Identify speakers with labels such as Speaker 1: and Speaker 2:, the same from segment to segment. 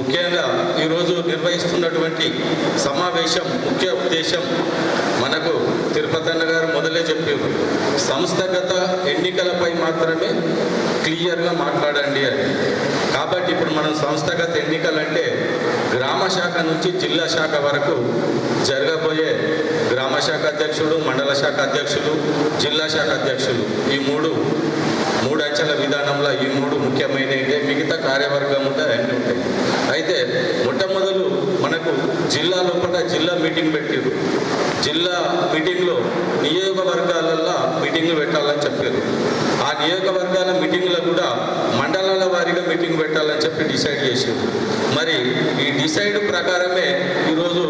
Speaker 1: ముఖ్యంగా ఈరోజు నిర్వహిస్తున్నటువంటి సమావేశం ముఖ్య ఉద్దేశం మనకు తిరుపతి అన్న గారు మొదలే చెప్పారు సంస్థగత ఎన్నికలపై మాత్రమే క్లియర్గా మాట్లాడండి అని. కాబట్టి ఇప్పుడు మనం సంస్థగత ఎన్నికలంటే గ్రామ శాఖ నుంచి జిల్లా శాఖ వరకు జరగబోయే గ్రామ శాఖ అధ్యక్షుడు మండల శాఖ అధ్యక్షులు జిల్లా శాఖ అధ్యక్షులు ఈ మూడు మూడు విధానంలో ఈ మూడు ముఖ్యమైనవి. మిగతా కార్యవర్గం ఉంటే అన్నీ ఉంటాయి. అయితే మొట్టమొదలు మనకు జిల్లా లోపల జిల్లా మీటింగ్ పెట్టారు జిల్లా మీటింగ్లో నియోజకవర్గాలల్లో మీటింగ్లు పెట్టాలని చెప్పారు ఆ నియోజకవర్గాల మీటింగ్లో కూడా మండలాల వారీగా మీటింగ్ పెట్టాలని చెప్పి డిసైడ్ చేశారు మరి ఈ డిసైడ్ ప్రకారమే ఈరోజు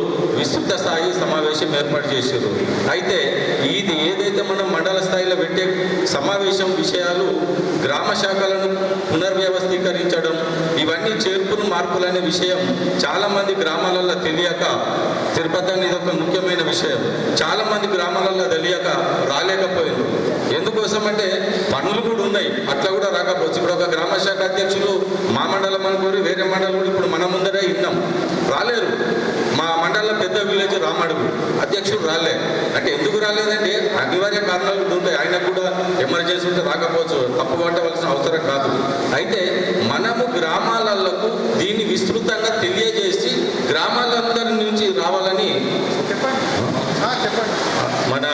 Speaker 1: విస్తృత స్థాయి సమావేశం ఏర్పాటు చేశారు. అయితే ఇది ఏదైతే మనం మండల స్థాయిలో పెట్టే సమావేశం విషయాలు గ్రామ శాఖలను పునర్వ్యవస్థీకరించడం ఇవన్నీ చేర్పులు మార్పులు అనే విషయం చాలామంది గ్రామాలలో తెలియక తిరుపతి అనేది ఒక ముఖ్యమైన విషయం. చాలామంది గ్రామాలలో తెలియక రాలేకపోయింది. ఎందుకోసం అంటే పనులు కూడా ఉన్నాయి. అట్లా కూడా రాకపోవచ్చు. ఇప్పుడు ఒక గ్రామ శాఖ అధ్యక్షులు మా మండలం అనుకోరు వేరే మండలం కూడా ఇప్పుడు మన ముందరే ఇన్నాం రాలేరు. మా మండలం పెద్ద విలేజ్ రామడుగు. అధ్యక్షుడు రాలే. అంటే ఎందుకు రాలేదంటే అనివార్య కారణాలు ఉంటాయి. ఆయన కూడా ఎమర్జెన్సీ ఉంటే రాకపోవచ్చు. తప్పు పట్టవలసిన అవసరం కాదు. అయితే మనము గ్రామాలకు దీన్ని విస్తృతంగా తెలియజేసి గ్రామాలందరి నుంచి రావాలని మన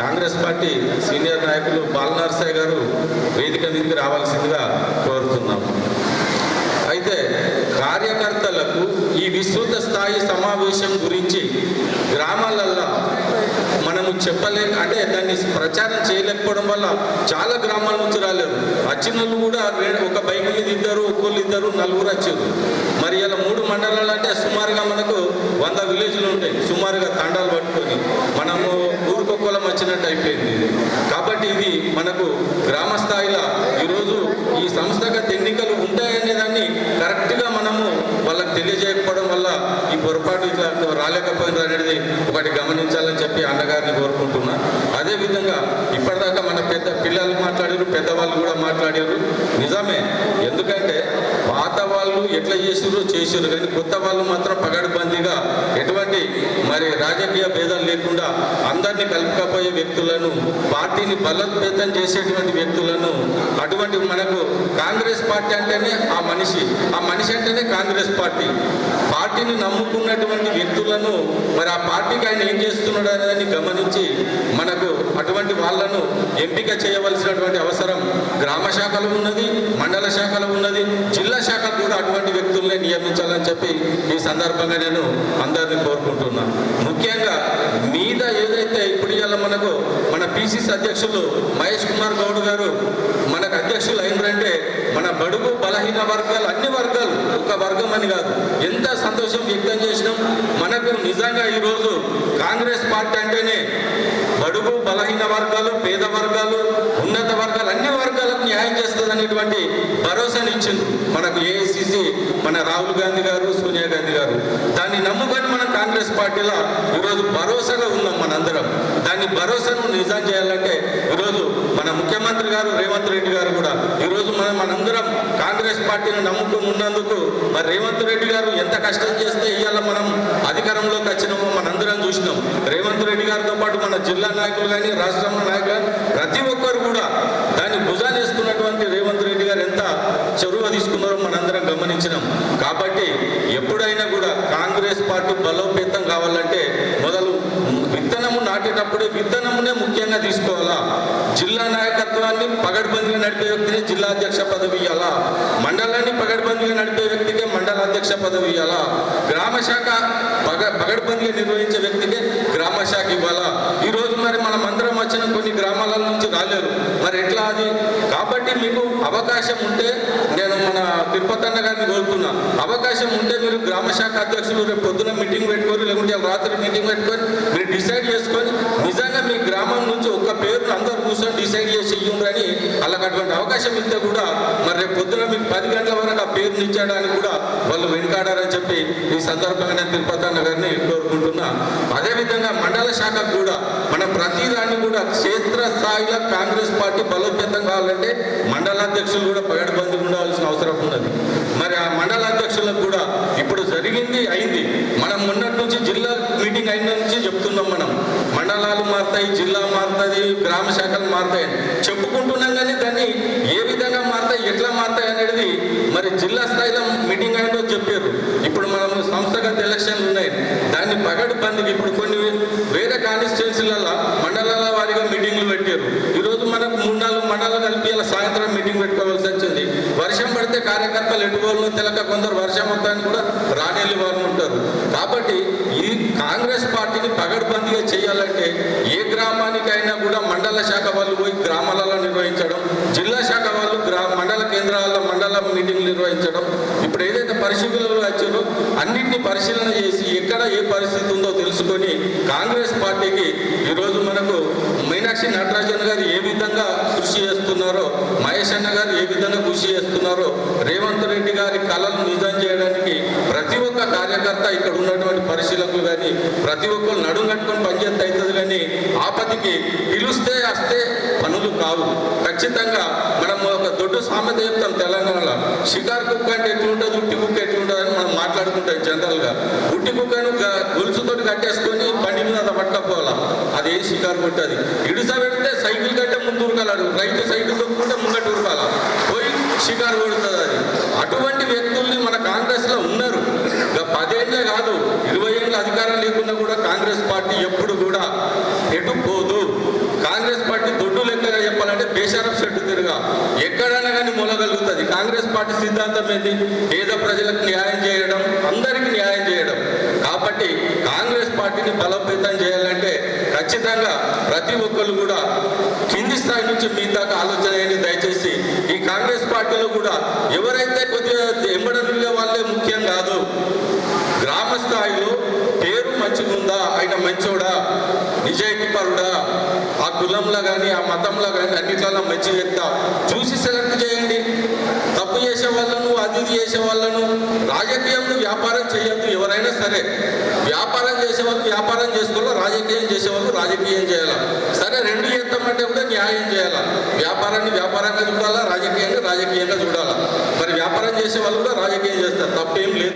Speaker 1: కాంగ్రెస్ పార్టీ సీనియర్ నాయకులు బాలనరసాయి గారు వేదిక మీదకి రావాల్సిందిగా కోరుతున్నాం అయితే కార్యకర్తలకు విస్తృత స్థాయి సమావేశం గురించి గ్రామాలల్లో మనము చెప్పలేక అంటే దాన్ని ప్రచారం చేయలేకపోవడం వల్ల చాలా గ్రామాల నుంచి రాలేరు. వచ్చిన వాళ్ళు కూడా ఒక బైక్ మీద ఇద్దరు ఒక్కళ్ళు ఇద్దరు నలుగురు వచ్చారు మరి ఇలా మూడు మండలాలు అంటే సుమారుగా మనకు వంద విలేజ్లు ఉంటాయి. సుమారుగా తండాలు పట్టుకొని మనము ఊరికొక్కలం వచ్చినట్టు అయిపోయింది ఇది. కాబట్టి ఇది మనకు గ్రామ స్థాయిలో ఈరోజు ఈ సంస్థ ఎన్నికలు ఉంటాయనే దాన్ని కరెక్ట్గా మనము వాళ్ళకి తెలియజేయకపోవడం వల్ల ఈ పొరపాటు ఇట్లా రాలేకపోయినారు అనేది ఒకటి గమనించాలని చెప్పి అన్నగారిని కోరుకుంటున్నా. అదేవిధంగా ఇప్పటిదాకా మన పెద్ద పిల్లలు మాట్లాడారు పెద్దవాళ్ళు కూడా మాట్లాడారు నిజమే ఎందుకంటే వాళ్ళు ఎట్లా చేసారో చేశారు కానీ కొత్త వాళ్ళు మాత్రం పగడబందీగా ఎటువంటి మరి రాజకీయ భేదాలు లేకుండా అందరినీ కలుపుకపోయే వ్యక్తులను పార్టీని బలోపేతం చేసేటువంటి వ్యక్తులను అటువంటి మనకు కాంగ్రెస్ పార్టీ అంటేనే ఆ మనిషి. ఆ మనిషి అంటేనే కాంగ్రెస్ పార్టీ. పార్టీని నమ్ముకున్నటువంటి వ్యక్తులను మరి ఆ పార్టీకి ఆయన ఏం చేస్తున్నాడు అనేది గమనించి మనకు అటువంటి వాళ్ళను ఎంపిక చేయవలసినటువంటి అవసరం గ్రామ శాఖలో ఉన్నది మండల శాఖలో ఉన్నది జిల్లా శాఖ కూడా అటువంటి వ్యక్తుల్ని నియమించాలని చెప్పి ఈ సందర్భంగా నేను అందరినీ కోరుకుంటున్నాను ముఖ్యంగా మీద ఏదైతే ఇప్పుడు ఇవాళ మనకు మన పిసిసి అధ్యక్షులు మహేష్ కుమార్ గౌడ్ గారు మనకు అధ్యక్షులు అయిందంటే మన బడుగు బలహీన వర్గాలు అన్ని వర్గాలు ఒక వర్గం అని కాదు. ఎంత సంతోషం వ్యక్తం చేసినాం. మనకు నిజంగా ఈరోజు కాంగ్రెస్ పార్టీ అంటేనే బడుగు బలహీన వర్గాలు పేద వర్గాలు ఉన్నత వర్గాలు అన్ని వర్గాలకు న్యాయం చేస్తుంది అనేటువంటి భరోసాని ఇచ్చింది మనకు ఏఐసిసి మన రాహుల్ గాంధీ గారు సోనియా గాంధీ గారు. దాన్ని నమ్ముకొని మనం కాంగ్రెస్ పార్టీలో ఈరోజు భరోసాగా ఉన్నాం మనందరం. దాన్ని భరోసాను నిజం చేయాలంటే ఈరోజు మన ముఖ్యమంత్రి గారు రేవంత్ రెడ్డి గారు కూడా ఈరోజు మనం మనందరం కాంగ్రెస్ పార్టీని నమ్ముకుని ఉన్నందుకు మరి రేవంత్ రెడ్డి గారు ఎంత కష్టం చేస్తే ఇవాళ మనం అధికారంలోకి వచ్చినామో మనందరం చూసినాం. రేవంత్ రెడ్డి గారితో పాటు మన జిల్లా నాయకులు కానీ రాష్ట్రంలో నాయకులు ప్రతి ఒక్కరు కూడా దాన్ని భుజాలు రేవంత్ రెడ్డి గారు ఎంత చొరవ తీసుకున్నారో మనందరం గమనించినాం. కాబట్టి ఎప్పుడైనా కూడా కాంగ్రెస్ పార్టీ బలోపేతం కావాలంటే మొదలు విత్తనము నాటేటప్పుడే విత్తనమునే ముఖ్యంగా తీసుకోవాలా? జిల్లా నాయకత్వాన్ని పగడ్బందీగా నడిపే వ్యక్తిని జిల్లా అధ్యక్ష పదవి ఇవ్వాలా మండలాన్ని పగడ్బందీగా నడిపే మండల అధ్యక్ష పదవి ఇవ్వాలా గ్రామ శాఖ పగ పగడ్బందీగా నిర్వహించే వ్యక్తికి గ్రామ శాఖ ఇవ్వాలా? ఈరోజు మరి మనం అందరం వచ్చిన కొన్ని గ్రామాల నుంచి రాలేరు. మరి ఎట్లా అది? కాబట్టి మీకు అవకాశం ఉంటే నేను మన తిరుపతి అన్న గారిని కోరుకున్నా అవకాశం ఉంటే మీరు గ్రామ శాఖ అధ్యక్షులు రేపు పొద్దున మీటింగ్ పెట్టుకోరు లేకుంటే రాత్రి మీటింగ్ పెట్టుకొని మీరు డిసైడ్ చేసుకొని నిజంగా మీ గ్రామం నుంచి ఒక్క పేరును అందరూ కూర్చొని డిసైడ్ చేసి ఇవ్వండి వాళ్ళకి అటువంటి అవకాశం ఇస్తే కూడా పొద్దున మీకు పది గంటల వరకు ఆ పేరుని ఇచ్చడానికి కూడా వాళ్ళు వెనుకాడారని చెప్పి ఈ సందర్భంగా తిరుపతి అన్న గారిని కోరుకుంటున్నా. అదేవిధంగా మండల శాఖకు కూడా మన ప్రతిదాన్ని కూడా క్షేత్ర స్థాయిలో కాంగ్రెస్ పార్టీ బలోపేతం కావాలంటే మండల అధ్యక్షులు కూడా పగడబంది ఉండాల్సిన అవసరం ఉన్నది. మరి ఆ మండల అధ్యక్షులకు కూడా ఇప్పుడు జరిగింది అయింది. మనం మొన్నటి నుంచి జిల్లా మీటింగ్ అయిన నుంచి చెప్తున్నాం మనం. మండలాలు మారుతాయి జిల్లా మారుతుంది గ్రామ శాఖలు మారుతాయి చెప్పుకుంటున్నాం కానీ మండలం కలిపి ఇలా సాయంత్రం మీటింగ్ పెట్టుకోవాల్సి వచ్చింది. వర్షం పడితే కార్యకర్తలు ఎటుకోళ్ళు తెలక కొందరు వర్షం మొత్తాన్ని కూడా రానేళ్ళు వారు ఉంటారు. కాబట్టి ఈ కాంగ్రెస్ పార్టీని పగడ్బందీగా చేయాలంటే ఏ గ్రామానికైనా కూడా మండల శాఖ వాళ్ళు పోయి గ్రామాలలో నిర్వహించడం జిల్లా శాఖ వాళ్ళు గ్రా మండల కేంద్రాల్లో మండల మీటింగ్లు నిర్వహించడం ఇప్పుడు ఏదైతే పరిశీలనలు వచ్చారో అన్నింటినీ పరిశీలన చేసి ఎక్కడ ఏ పరిస్థితి ఉందో తెలుసుకొని కాంగ్రెస్ పార్టీకి ఈరోజు మనకు మీనాక్షి నటరాజన్ గారు ఏ విధంగా కృషి చేస్తున్నారో మహేష్ అన్న గారు ఏ విధంగా కృషి చేస్తున్నారో రేవంత్ రెడ్డి గారి కళలు నిజం చేయడానికి ప్రతి ఒక్క కార్యకర్త ఇక్కడ ఉన్నటువంటి పరిశీలకులు కానీ ప్రతి ఒక్కరు నడుం కట్టుకొని పనిచేస్తే అవుతుంది కానీ ఆపదికి పిలుస్తే వస్తే పనులు కావు. ఖచ్చితంగా మనం ఒక దొడ్డు సామెత చెప్తాం తెలంగాణలో షికార్ కుక్క అంటే ఎట్లుంటుంది ఉట్టి కుక్క ఎట్లుంటుంది అని మనం మాట్లాడుకుంటాం జనరల్గా. ఉట్టి కుక్కను గొలుసుతో గొలుసుతోటి కట్టేసుకొని బండి మీద అది పట్టకపోవాలా? అది షికార్ షికారు ఇడుసా పెడితే రైతు సైకిల్ దొక్కుంటే ముంగట ఉరకాల పోయి షికారు కొడుతుంది అది అటువంటి వ్యక్తుల్ని మన కాంగ్రెస్లో ఉన్నారు. ఇక పదేళ్ళే కాదు ఇరవై ఏళ్ళ అధికారం లేకున్నా కూడా కాంగ్రెస్ పార్టీ ఎప్పుడు కూడా ఎటు పోదు. కాంగ్రెస్ పార్టీ దొడ్డు లెక్కగా చెప్పాలంటే బేషరఫ్ సెట్టు తిరుగా. ఎక్కడైనా కానీ మొలగలుగుతుంది. కాంగ్రెస్ పార్టీ సిద్ధాంతం ఏంటి పేద ప్రజలకు న్యాయం చేయడం అందరికీ న్యాయం చేయడం. కాబట్టి కాంగ్రెస్ పార్టీని బలోపేతం చేయాలి. ఖచ్చితంగా ప్రతి ఒక్కరు కూడా కింది స్థాయి నుంచి మీ దాకా ఆలోచన దయచేసి ఈ కాంగ్రెస్ పార్టీలో కూడా ఎవరైతే కొద్దిగా ఎంబడ వాళ్ళే ముఖ్యం కాదు. గ్రామ స్థాయిలో పేరు మంచిగుందా ఆయన మంచోడా? నిజాయితీపరుడా ఆ కులంలో కానీ ఆ మతంలో కానీ అన్నిట్లలో మంచి వ్యక్త చూసి సెలెక్ట్ చేయండి. తప్పు చేసే వాళ్ళను అది చేసే వాళ్ళను రాజకీయంలో వ్యాపారం చేయొద్దు ఎవరైనా సరే. వ్యాపారం చేసే వాళ్ళు వ్యాపారం చేసుకోవాలి? రాజకీయం చేసేవాళ్ళు రాజకీయం చేయాలా? సరే రెండు చేస్తామంటే కూడా న్యాయం చేయాలా? వ్యాపారాన్ని వ్యాపారంగా చూడాలా? రాజకీయంగా రాజకీయంగా చూడాలా? మరి వ్యాపారం చేసే వాళ్ళు కూడా రాజకీయం చేస్తారు తప్పేం లేదు.